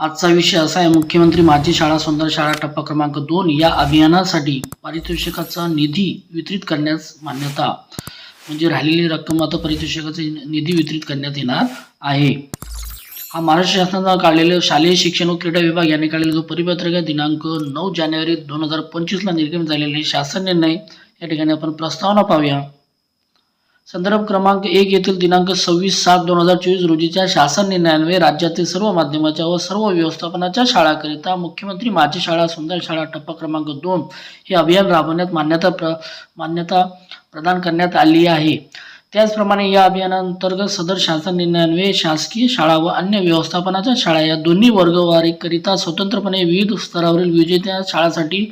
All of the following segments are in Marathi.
आजचा विषय असा आहे मुख्यमंत्री माझी शाळा सुंदर शाळा टप्पा क्रमांक दोन या अभियानासाठी पारितोषिकाचा निधी वितरित करण्यास मान्यता म्हणजे राहिलेली रक्कम आता पारितोषिकाचा निधी वितरित करण्यात येणार आहे. हा महाराष्ट्र शासनाचा काढलेला शालेय शिक्षण व क्रीडा विभाग यांनी काढलेला जो परिपत्रक आहे दिनांक नऊ जानेवारी दोन हजार पंचवीसला निर्गमित झालेले शासन निर्णय या ठिकाणी आपण प्रस्तावना पाहूया. संदर्भ क्रमांक एक येथील दिनांक सव्वीस सात दोन हजार चोवीस रोजीच्या शासन निर्णयान्वये राज्यातील सर्व माध्यमाच्या व सर्व व्यवस्थापनाच्या शाळाकरिता मुख्यमंत्री माझी शाळा सुंदर शाळा टप्पा क्रमांक दोन हे अभियान राबवण्यात मान्यता प्र मान्यता प्रदान करण्यात आली आहे. त्याचप्रमाणे या अभियानांतर्गत सदर शासन निर्णयान्वये शासकीय शाळा व अन्य व्यवस्थापनाच्या शाळा या दोन्ही वर्गवारीकरिता स्वतंत्रपणे विविध स्तरावरील विजेत्या शाळांसाठी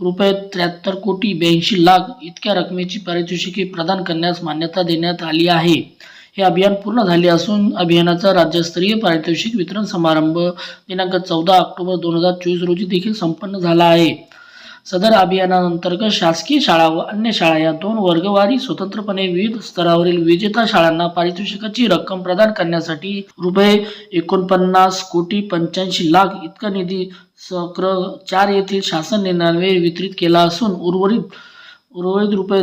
रुपये त्र्याहत्तर कोटी ब्याऐंशी लाख इतक्या रकमेची पारितोषिके प्रदान करण्यास मान्यता देण्यात आली आहे. हे अभियान पूर्ण झाले असून अभियानाचा राज्यस्तरीय पारितोषिक वितरण समारंभ दिनांक चौदा ऑक्टोबर दोन हजार चोवीस रोजी देखील संपन्न झाला आहे. सदर अभियानांतर्गत शासकीय शाळा व अन्य शाळा या दोन वर्गवारी स्वतंत्रपणे विविध स्तरावरील विजेता शाळांना पारितोषिकाची रक्कम प्रदान करण्यासाठी रुपये एकोणपन्नास कोटी पंच्याऐंशी लाख इतका निधी सक्र चार येथील शासन निर्णयान्वये वितरित केला असून उर्वरित उर्वरित रुपये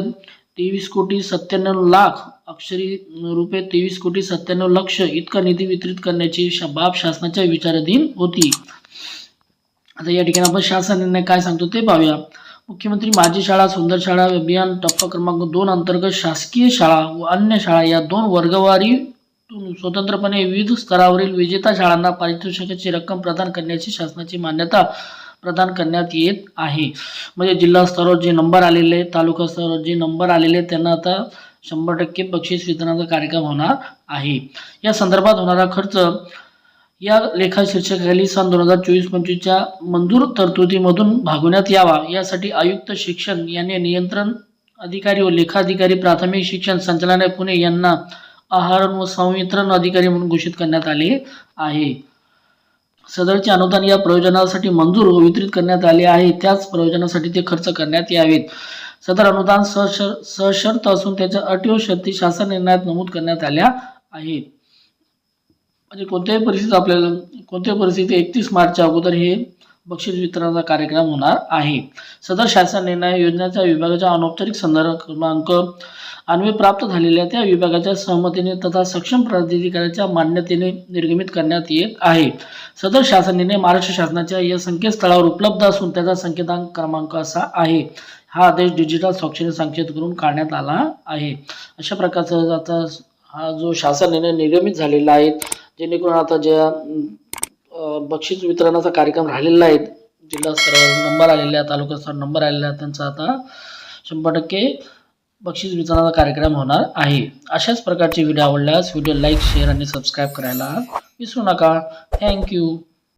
तेवीस कोटी सत्त्याण्णव लाख अक्षरी रुपये तेवीस कोटी सत्त्याण्णव लक्ष इतका निधी वितरित करण्याची बाब शासनाच्या विचाराधीन होती. आता या ठिकाणी आपण शासन निर्णय काय सांगतो ते पाहूया. मुख्यमंत्री माझी शाळा सुंदर शाळा अभियान टप्पा क्रमांक दोन अंतर्गत शासकीय शाळा व अन्य शाळा या दोन वर्गवारीतून स्वतंत्रपणे विविध स्तरावरील विजेता शाळांना पारितोषिकाची रक्कम प्रदान करण्याची शासनाची मान्यता प्रदान करण्यात येत आहे. म्हणजे जिल्हा स्तरावर जे नंबर आलेले तालुका स्तरावर जे नंबर आलेले आहेत त्यांना आता शंभर टक्के बक्षीस वितरणाचा कार्यक्रम होणार आहे. या संदर्भात होणारा खर्च या लेखा शीर्षकाखाली सन दोन हजार चोवीस पंचवीसच्या मंजूर तरतुदीमधून भागवण्यात यावा. यासाठी आयुक्त शिक्षण यांनी नियंत्रण अधिकारी व लेखाधिकारी प्राथमिक शिक्षण संचालनालय पुणे यांना आहार व संवितरण अधिकारी म्हणून घोषित करण्यात आले आहे. सदरचे अनुदान या प्रयोजनासाठी मंजूर व वितरित करण्यात आले आहे. त्याच प्रयोजनासाठी ते खर्च करण्यात यावेत. सदर अनुदान सशर सशर्त असून त्याच्या अटी व शर्ती शासन निर्णयात नमूद करण्यात आल्या आहेत. म्हणजे कोणत्याही परिस्थितीत आपल्याला कोणत्याही परिस्थितीत एकतीस मार्चच्या अगोदर हे बक्षीस वितरणाचा कार्यक्रम होणार आहे. सदर शासन निर्णय योजनेच्या विभागाच्या अनौपचारिक संदर्भ क्रमांक अन्वय प्राप्त झालेल्या त्या विभागाच्या सहमतीने तथा सक्षम प्राधिकाऱ्याच्या मान्यतेने निर्गमित करण्यात येत आहे. सदर शासन निर्णय महाराष्ट्र शासनाच्या या संकेतस्थळावर उपलब्ध असून त्याचा संकेतांक क्रमांक असा आहे. हा आदेश डिजिटल स्वाक्षरी संकेत करून काढण्यात आला आहे. अशा प्रकारचा आता हा जो शासन निर्णय निर्गमित झालेला आहे जेणेकरून आता ज्या बक्षीस वितरणाचा कार्यक्रम राहिलेला आहे जिल्हा स्तरावर नंबर आलेला आहे तालुका स्तरावर नंबर आलेला आहे त्यांचा आता शंभर टक्के बक्षीस वितरणाचा कार्यक्रम होणार आहे. अशाच प्रकारचे व्हिडिओ आवडल्यास व्हिडिओ लाईक शेअर आणि सबस्क्राईब करायला विसरू नका. थँक्यू